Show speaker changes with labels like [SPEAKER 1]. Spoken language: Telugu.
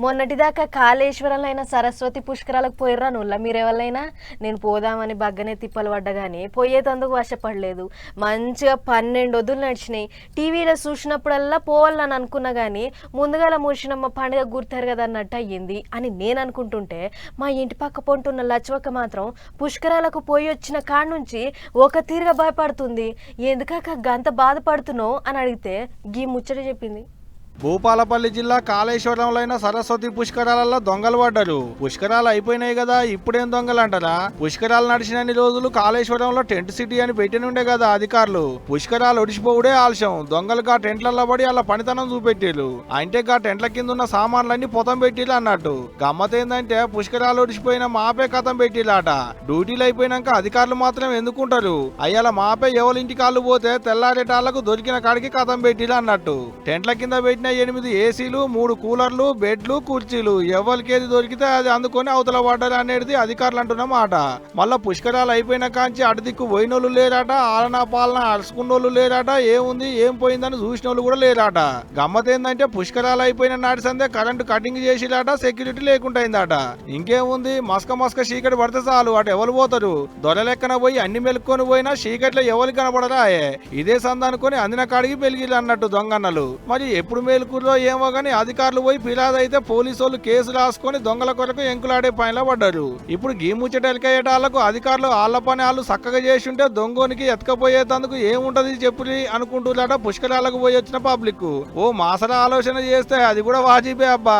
[SPEAKER 1] మొన్నటిదాకా కాళేశ్వరంలో అయినా సరస్వతి పుష్కరాలకు పోయిర్రా నుల్ల? మీరెవరైనా నేను పోదామని బగ్గనే తిప్పలు పడ్డగానే పోయేటందుకు వశపడలేదు. మంచిగా పన్నెండు వదులు నడిచినాయి. టీవీలో చూసినప్పుడల్లా పోవాలని అనుకున్నా కానీ ముందుగాల మూసినమ్మ పండుగ గుర్తారు కదా అన్నట్టు అయ్యింది అని నేను అనుకుంటుంటే మా ఇంటి పక్క పొంటున్న లచ్చవక్క మాత్రం పుష్కరాలకు పోయి వచ్చిన కాడ నుంచి ఒక తీరుగా భయపడుతుంది. ఎందుకాక గంత బాధపడుతున్నావు అని అడిగితే గీ ముచ్చట చెప్పింది.
[SPEAKER 2] భూపాలపల్లి జిల్లా కాళేశ్వరంలో అయిన సరస్వతి పుష్కరాలలో దొంగలు పడ్డారు. పుష్కరాలు అయిపోయినాయి కదా ఇప్పుడేం దొంగలు అంటారా పుష్కరాలు నడిచినన్ని రోజులు కాళేశ్వరంలో టెంట్ సిటీ అని పెట్టినుండే కదా అధికారులు. పుష్కరాలు ఒడిచిపోవుడే ఆలస్యం. దొంగలు గా టెంట్లలో పడి అలా పనితనం చూపెట్టిరు అంటే గా టెంట్ల కింద ఉన్న సామాన్లన్నీ పొతం పెట్టిరు అన్నట్టు. గమ్మత్ ఏంటంటే పుష్కరాలు ఒడిచిపోయిన మాపే కథం పెట్టిలాట డ్యూటీలు అయిపోయినాక అధికారులు మాత్రం ఎందుకుంటారు? అయ్యాల మాపే ఎవరింటి కాళ్ళు పోతే తెల్లారేటాళ్ళకు దొరికిన కాడికి కథం పెట్టిరు అన్నట్టు. టెంట్ల కింద పెట్టి పెట్టిన ఎనిమిది ఏసీలు మూడు కూలర్లు బెడ్లు కుర్చీలు. ఎవరికి ఏది దొరికితే అది అందుకొని అవతల పడ్డాలి అనేది అధికారులు అంటున్న మాట. మళ్ళా పుష్కరాలు అయిపోయిన కాంచి అటు దిక్కు పోయినోళ్ళు లేరాట ఆలనా పాలన అరుచుకున్నోళ్ళు లేరాట ఏముంది ఏం పోయిందని చూసిన వాళ్ళు కూడా లేరాట. గమ్మత్ ఏంటంటే పుష్కరాలు అయిపోయిన నాటి సందే కరెంటు కటింగ్ చేసిరాట సెక్యూరిటీ లేకుండా అయిందట. ఇంకేముంది మస్క మస్క చీకటి పడితే చాలు అటు ఎవరు పోతారు? దొర లెక్కన పోయి అన్ని మెలుక్కొని పోయినా చీకట్లో ఎవరికి కనబడరా ఇదే సందనుకొని అందిన కాడికి పెలిగిలు అన్నట్టు దొంగన్నలు మరి ఎప్పుడు మేలుకూరులో ఏమో గానీ అధికారులు పోయి ఫిర్యాదు అయితే పోలీసు వాళ్ళు కేసు రాసుకొని దొంగల కొరకు ఎంకులాడే పనిలో పడ్డారు. ఇప్పుడు గీ ముచ్చటెలకయ్యేటాళ్ళకు అధికారులు ఆళ్ళ పని వాళ్ళు చక్కగా చేసుంటే దొంగోనికి ఎత్తుకపోయేందుకు ఏముంటది చెప్పులి అనుకుంటున్నారట పుష్కరాలకు పోయి వచ్చిన పబ్లిక్ ఓ మాసల ఆలోచన చేస్తే అది కూడా వాజిబే అబ్బా.